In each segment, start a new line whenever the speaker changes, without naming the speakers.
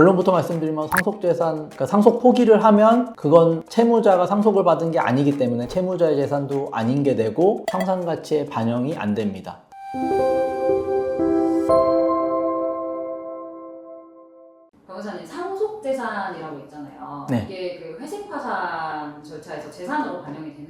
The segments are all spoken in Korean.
결론부터 말씀드리면 상속재산, 그러니까 상속 포기를 하면 그건 채무자가 상속을 받은 게 아니기 때문에 채무자의 재산도 아닌 게 되고 청산가치의 반영이 안 됩니다.
변호사님 상속재산이라고 있잖아요.
네.
이게 그 회생파산 절차에서 재산으로 반영이 되는?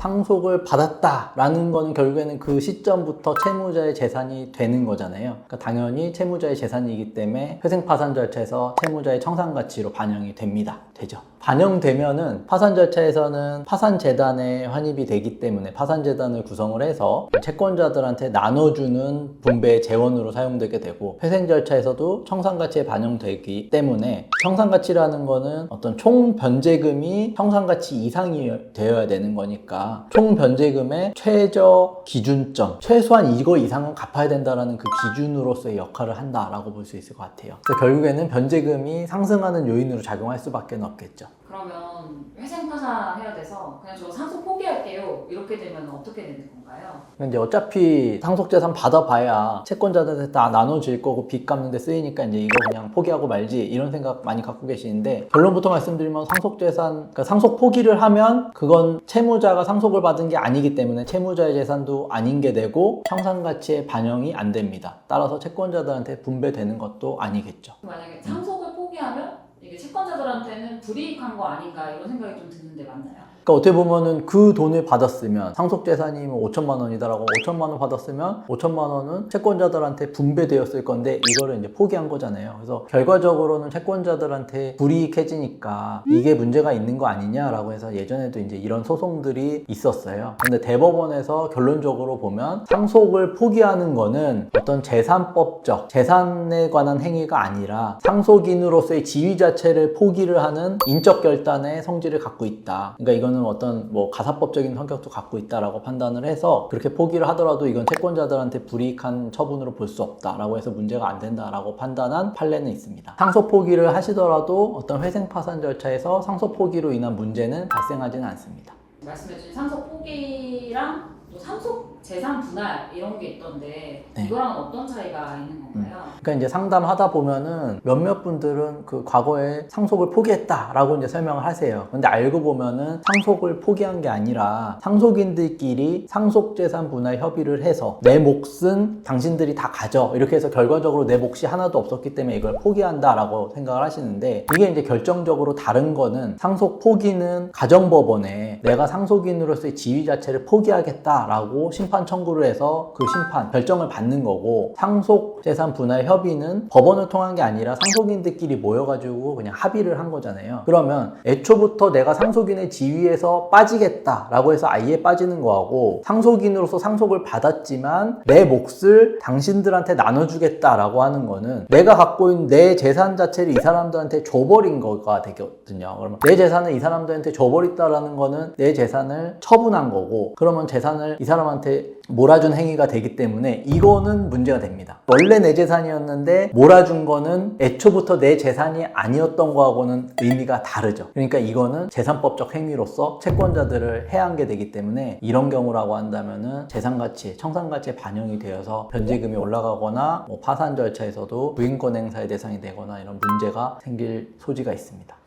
상속을 받았다라는 거는 결국에는 그 시점부터 채무자의 재산이 되는 거잖아요. 그러니까 당연히 채무자의 재산이기 때문에 회생파산 절차에서 채무자의 청산가치로 반영이 됩니다. 되죠. 반영되면은 파산 절차에서는 파산 재단에 환입이 되기 때문에 파산 재단을 구성을 해서 채권자들한테 나눠주는 분배 재원으로 사용되게 되고 회생 절차에서도 청산 가치에 반영되기 때문에 청산 가치라는 거는 어떤 총 변제금이 청산 가치 이상이 되어야 되는 거니까 총 변제금의 최저 기준점 최소한 이거 이상은 갚아야 된다라는 그 기준으로서의 역할을 한다라고 볼 수 있을 것 같아요. 그래서 결국에는 변제금이 상승하는 요인으로 작용할 수밖에 없 겠죠.
그러면 회생파산 해야 돼서 그냥 저 상속 포기할게요. 이렇게 되면 어떻게 되는 건가요?
근데 어차피 상속재산 받아봐야 채권자들한테 다 나눠질 거고 빚 갚는 데 쓰이니까 이제 이거 그냥 포기하고 말지 이런 생각 많이 갖고 계시는데 결론부터 말씀드리면 상속재산, 그러니까 상속 포기를 하면 그건 채무자가 상속을 받은 게 아니기 때문에 채무자의 재산도 아닌 게 되고 청산가치의 반영이 안 됩니다. 따라서 채권자들한테 분배되는 것도 아니겠죠.
만약에 상속을 포기하면 이게 채권자들한테는 불이익한 거 아닌가 이런 생각이 좀 드는데 맞나요?
그러니까 어떻게 보면은 그 돈을 받았으면 상속 재산이 뭐 5천만 원이다라고 5천만 원 받았으면 5천만 원은 채권자들한테 분배되었을 건데 이거를 이제 포기한 거잖아요. 그래서 결과적으로는 채권자들한테 불이익해지니까 이게 문제가 있는 거 아니냐라고 해서 예전에도 이제 이런 소송들이 있었어요. 근데 대법원에서 결론적으로 보면 상속을 포기하는 거는 어떤 재산법적 재산에 관한 행위가 아니라 상속인으로서의 지위 자체를 포기를 하는 인적 결단의 성질을 갖고 있다. 그러니까 이 거는 어떤 뭐 가사법적인 성격도 갖고 있다라고 판단을 해서 그렇게 포기를 하더라도 이건 채권자들한테 불이익한 처분으로 볼 수 없다라고 해서 문제가 안 된다라고 판단한 판례는 있습니다. 상속 포기를 하시더라도 어떤 회생 파산 절차에서 상속 포기로 인한 문제는 발생하지는 않습니다.
말씀해주신 상속 포기랑 또 상속 재산 분할 이런 게 있던데
네.
이거랑 어떤 차이가 있는 건가요?
그러니까 이제 상담하다 보면은 몇몇 분들은 그 과거에 상속을 포기했다라고 이제 설명을 하세요. 근데 알고 보면은 상속을 포기한 게 아니라 상속인들끼리 상속 재산 분할 협의를 해서 내 몫은 당신들이 다 가져. 이렇게 해서 결과적으로 내 몫이 하나도 없었기 때문에 이걸 포기한다라고 생각을 하시는데 이게 이제 결정적으로 다른 거는 상속 포기는 가정법원에 내가 상속인으로서의 지위 자체를 포기하겠다 라고 심판 청구를 해서 그 심판 결정을 받는 거고 상속 재산 분할 협의는 법원을 통한 게 아니라 상속인들끼리 모여가지고 그냥 합의를 한 거잖아요. 그러면 애초부터 내가 상속인의 지위에서 빠지겠다라고 해서 아예 빠지는 거하고 상속인으로서 상속을 받았지만 내 몫을 당신들한테 나눠주겠다라고 하는 거는 내가 갖고 있는 내 재산 자체를 이 사람들한테 줘버린 거가 되거든요. 그러면 내 재산을 이 사람들한테 줘버렸다라는 거는 내 재산을 처분한 거고 그러면 재산을 이 사람한테 몰아준 행위가 되기 때문에 이거는 문제가 됩니다. 원래 내 재산이었는데 몰아준 거는 애초부터 내 재산이 아니었던 거하고는 의미가 다르죠. 그러니까 이거는 재산법적 행위로서 채권자들을 해한 게 되기 때문에 이런 경우라고 한다면은 재산 가치, 청산 가치에 반영이 되어서 변제금이 올라가거나 뭐 파산 절차에서도 부인권 행사의 대상이 되거나 이런 문제가 생길 소지가 있습니다.